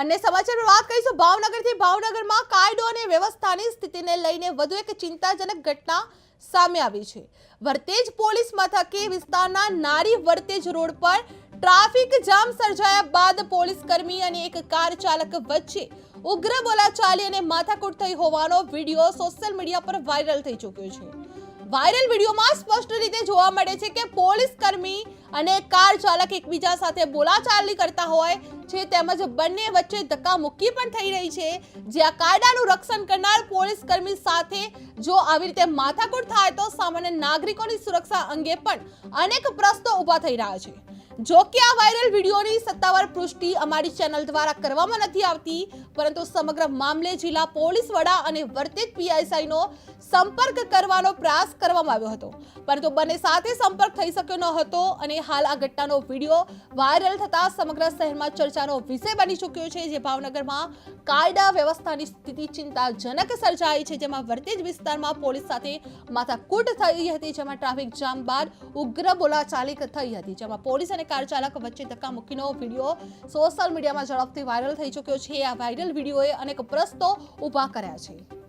અને સમાચાર વાત કરીશું, ભાવનગરથી. ભાવનગરમાં કાયદો અને વ્યવસ્થાની સ્થિતિને લઈને વધુ એક ચિંતાજનક ઘટના સામે આવી છે. વર્તેજ પોલીસ મથકે વિસ્તારના નારી વર્તેજ રોડ પર ટ્રાફિક જામ સર્જાયા બાદ પોલીસ કર્મી અને એક કાર ચાલક વચ્ચે ઉગ્ર બોલાચાલી અને માથાકૂટ થઈ હોવાનો વીડિયો સોશિયલ મીડિયા પર વાયરલ થઈ ચૂક્યો છે. વાયરલ વિડીયોમાં સ્પષ્ટ રીતે જોવા મળે છે કે પોલીસ કર્મી અને કાર ચાલક એકબીજા સાથે બોલાચાલી કરતા હોય છે તેમજ બંને વચ્ચે ધક્કામુક્કી પણ થઈ રહી છે. જ્યાં કાયદાનું રક્ષણ કરનાર પોલીસ કર્મી સાથે જો આવી રીતે માથાકૂટ થાય તો સામાન્ય નાગરિકોની સુરક્ષા અંગે પણ અનેક પ્રશ્નો ઊભા થઈ રહ્યા છે. જો કે આ વાયરલ વિડીયોની સત્તાવાર પુષ્ટિ અમારી ચેનલ દ્વારા કરવામાં નથી આવતી, પરંતુ સમગ્ર મામલે જિલ્લા પોલીસ વડા અને વર્તેજ પીઆઈસાઈનો સંપર્ક કરવાનો પ્રયાસ કરવામાં આવ્યો હતો. પરંતુ બંને સાથે સંપર્ક થઈ શક્યો ન હતો અને હાલ આ ઘટનાનો વીડિયો વાયરલ થતા સમગ્ર શહેરમાં ચર્ચાનો વિષય બની ચૂક્યો છે, જે ભાવનગરમાં કાયદા વ્યવસ્થાની સ્થિતિ ચિંતાજનક સર્જાઈ છે, જેમાં વર્તેજ વિસ્તારમાં પોલીસ સાથે માથાકૂટ થઈ હતી, જેમાં ટ્રાફિક જામ બાદ ઉગ્ર બોલાચાલી થઈ હતી, જેમાં પોલીસ અને કાર ચાલક વચ્ચે ધક્કામુક્કીનો વીડિયો સોશિયલ મીડિયામાં ઝડપથી વાયરલ થઈ ચૂક્યો છે. આ વાયરલ વિડીયોએ અનેક પ્રશ્નો ઊભા કર્યા છે.